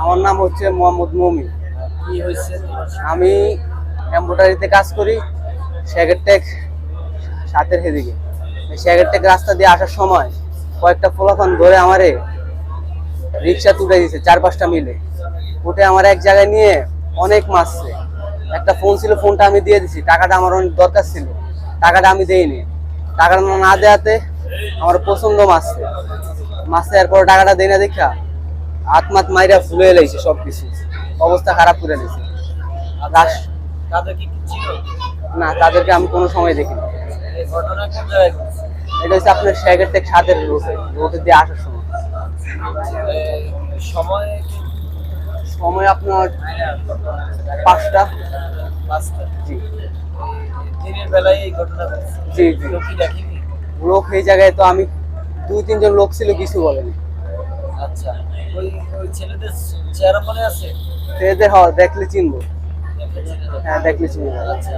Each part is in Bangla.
আমার নাম হচ্ছে মোহাম্মদ কি হয়েছে? আমি এম্বোটারিতে কাজ করি শ্যাগেরটেক সাতের হেদিকে। শ্যাগেরটেক রাস্তা দিয়ে আসার সময় কয়েকটা ফোলাফান ধরে আমারে রিক্সা তুলে দিয়েছে চার পাঁচটা মিলে। উঠে আমার এক জায়গায় নিয়ে অনেক মারছে। একটা ফোন ছিল ফোনটা আমি দিয়ে দিছি। টাকাটা আমার অনেক দরকার ছিল। টাকাটা আমি দেইনি। টাকাটা না দেওয়াতে আমার পছন্দ মারছে মারছে এরপর টাকাটা দেই না দেখা মাত মাইরা ফুলে লাইছে সব কিছু অবস্থা খারাপ করে নিয়েছে কি কি না তাদেরকে আমি কোনো সময় দেখিনি? এটা হচ্ছে আপনার শ্যাগের থেকে সাতের রোডে রোডে দিয়ে আসার সময়। সময় সময় আপনার পাঁচটা। পাঁচটা। জি। দিনের বেলায় এই ঘটনা জি জি। লোক এই জায়গায় তো আমি দুই তিনজন লোক ছিল কিছু বলেনি। আচ্ছা ওই ওই ছেলেদের চেহারা মনে আছে? এদের হওয়া দেখলে চিনবো। হ্যাঁ দেখলে চিনবো। আচ্ছা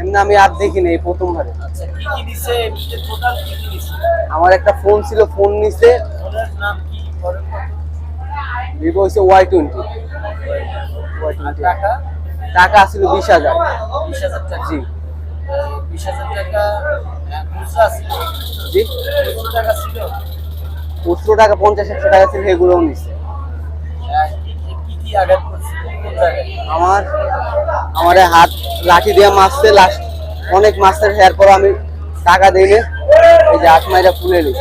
এমনি আমি আর দেখিনি এই প্রথমবারে। আচ্ছা আমার একটা ফোন ছিল ফোন নিছে। কত ভিভো হচ্ছে ওয়াই টোয়েন্টি টাকা? টাকা ছিল বিশ হাজার। বিশ হাজার টাকা। জি। বিশ হাজার টাকা খুচরা ছিল জি। খুচরো টাকা ছিল। খুচরো টাকা পঞ্চাশ একশো টাকা ছিল এগুলোও নিচ্ছে। কি কি- কি কি আঘাত করছে? আমার আমার হাত লাঠি দিয়ে মারছে লাস্ট অনেক মারছে এরপর আমি টাকা দিই এই যে হাত মাইরা ফুলে নিই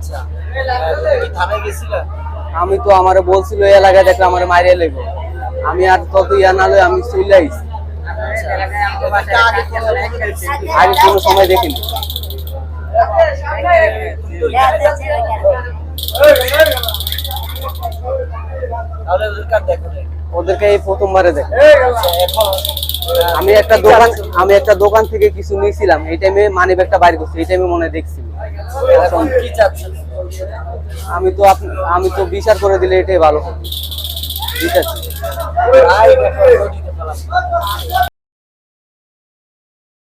আচ্ছা। থানায় গেছিলা? আমি তো আমারে বলছিল এই এলাকায় দেখলে আমার মাইরে লেব আমি আর তত ইয়া না লই আমি চলে আইছি। আগে কোনো কোনো আগে কোনো সময় দেখিনি তাহলে ওদেরকে এই প্রথমবারে দেখ আমি একটা দোকান আমি একটা দোকান থেকে কিছু নিয়েছিলাম। এই টাইমে মানি ব্যাগটা বাইর করছি। এই টাইমে মনে দেখছি। আমি তো আমি তো বিচার করে দিলে এটাই ভালো হবে। ঠিক আছে